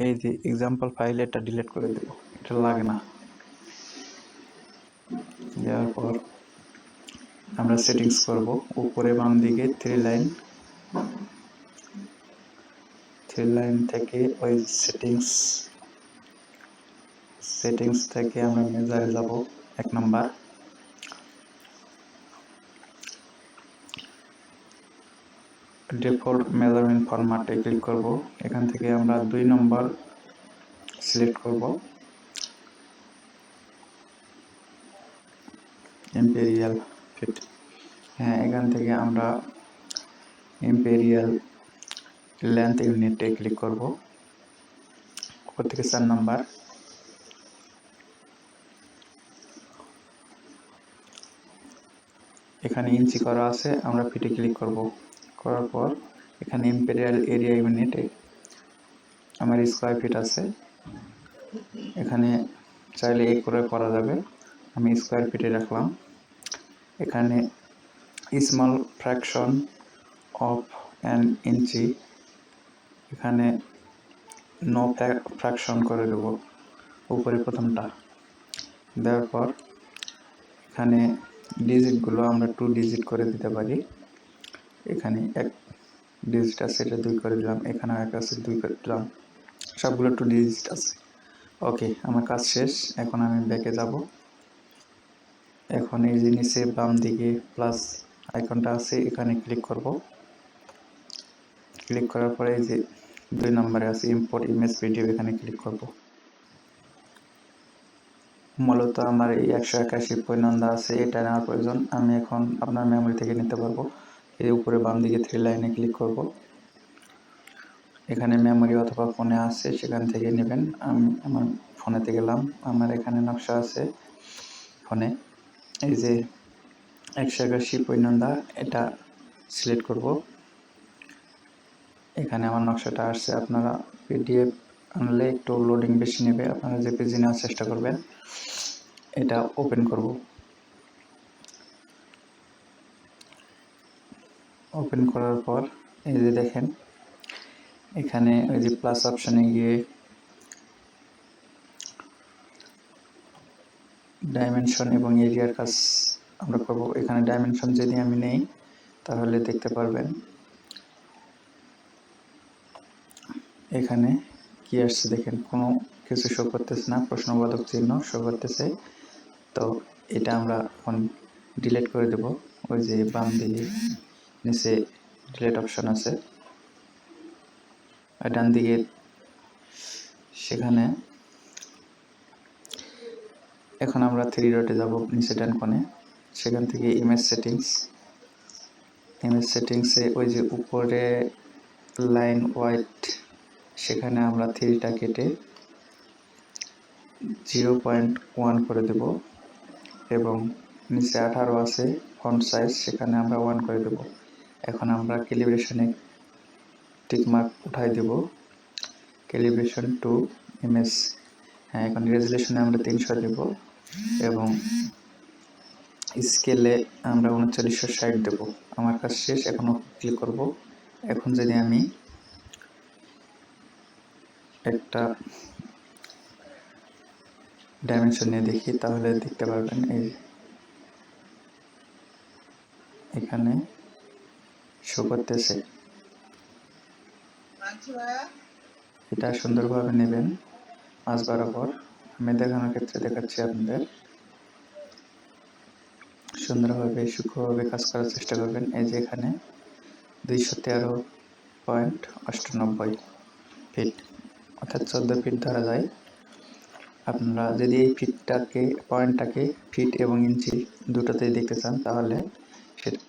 এই যে example file এটা ডিলিট করে দেব। এটা লাগে না। দেওয়ার পর আমরা সেটিংস করব। উপরে বাম দিকে থ্রি লাইন থ্রি লাইন থেকে ওই সেটিংস সেটিংস থেকে আমরা মেজারে যাব। এক নাম্বার ডিফল্ট মেজারমেন্ট ফরম্যাটে ক্লিক করব। এখান থেকে আমরা দুই নম্বর সিলেক্ট করব। Imperial feet. হ্যাঁ এখান থেকে আমরা ইম্পেরিয়াল লেন্থ ইউনিটে ক্লিক করব। উপর থেকে চার নাম্বার। এখানে ইঞ্চি করা আছে, আমরা ফিটে ক্লিক করব। করার পর এখানে ইম্পেরিয়াল এরিয়া ইউনিটে আমার স্কোয়ার ফিট আছে। এখানে চাইলে এই করে করা যাবে। আমি স্কোয়ার ফিটে রাখলাম। এখানে small fraction of an inch এখানে নো ফ্র্যাকশন করে দেব উপরে প্রথমটা। দেওয়ার পর এখানে ডিজিটগুলো আমরা টু ডিজিট করে দিতে পারি। এখানে এক ডিজিট আছে, এটা দুই করে দিলাম। এখানে এক আছে, দুই করে দিলাম। সবগুলো টু ডিজিট আছে। ওকে আমার কাজ শেষ। এখন আমি ব্যাকে যাব। এখন এই নিচে বাম দিকে প্লাস আইকনটা আছে, এখানে ক্লিক করব। ক্লিক করার পরে এই যে দুই নম্বরে আছে ইম্পোর্ট ইমেজ পিডিএফ এখানে ক্লিক করব। মূলত আমার এই একশো একাশি পৈনন্দা আছে, এটা নেওয়ার প্রয়োজন। আমি এখন আপনার মেমোরি থেকে নিতে পারব। এই উপরে বাম দিকে থ্রি লাইনে ক্লিক করব। এখানে মেমোরি অথবা ফোনে আছে, সেখান থেকে নেবেন। আমি আমার ফোনেতে গেলাম। আমার এখানে নকশা আছে ফোনে এই যে একশো একাশি পৈনন্দা এটা সিলেক্ট করব। এখানে আমার নকশাটা আসছে। আপনারা পিডিএফ আনলে একটু লোডিং বেশি নেবে। আপনারা যে পেজে নেওয়ার চেষ্টা করবেন, এটা ওপেন করব। ওপেন করার পর, এই যে দেখেন, এখানে ওই যে প্লাস অপশানে গিয়ে ডাইমেনশন এবং এরিয়ার কাজ আমরা করব। এখানে ডাইমেনশন যদি আমি নেই, তাহলে দেখতে পারবেন এখানে কি আসছে দেখেন, কোনো কিছু শো করতেছে না, প্রশ্নবোধক চিহ্ন শো করতেছে। তো এটা আমরা এখন ডিলিট করে দেব। ওই যে বাম দিকে নিচে ডিলেট অপশন আছে। আর ডান দিকে সেখানে এখন আমরা থ্রি ডটে যাব নিচে ডান কোণে। সেখান থেকে ইমেজ সেটিংস ইমেজ সেটিংসে ওই যে উপরে লাইন হোয়াইট সেখানে আমরা থ্রিটা কেটে জিরো পয়েন্ট ওয়ান করে দেব। এবং নিচে আঠারো আছে ফন্ট সাইজ সেখানে আমরা ওয়ান করে দেব। এখন আমরা ক্যালিব্রেশনে টিকমার্ক উঠাই দেব। ক্যালিব্রেশন টু ইমেজ হ্যাঁ এখন রেজুলেশনে আমরা তিনশো দেব এবং স্কেলে আমরা উনচল্লিশশো ষাট দেবো। আমার কাজ শেষ এখন ক্লিক করব। এখন যদি আমি একটা ডাইমেনশন নিয়ে দেখি, তাহলে দেখতে পারবেন এই এখানে শো করতেছে। এটা সুন্দরভাবে নেবেন। মাছ বরাবর আমি দেখানোর ক্ষেত্রে দেখাচ্ছি আপনাদের। সুন্দরভাবে সূক্ষ্মভাবে কাজ করার চেষ্টা করবেন। এই যে এখানে দুইশো তেরো পয়েন্ট অষ্টানব্বই ফিট অর্থাৎ চোদ্দ ফিট ধরা যায়। আপনারা যদি এই ফিটটাকে পয়েন্টটাকে ফিট এবং ইঞ্চি দুটোতেই দেখতে চান তাহলে সেটা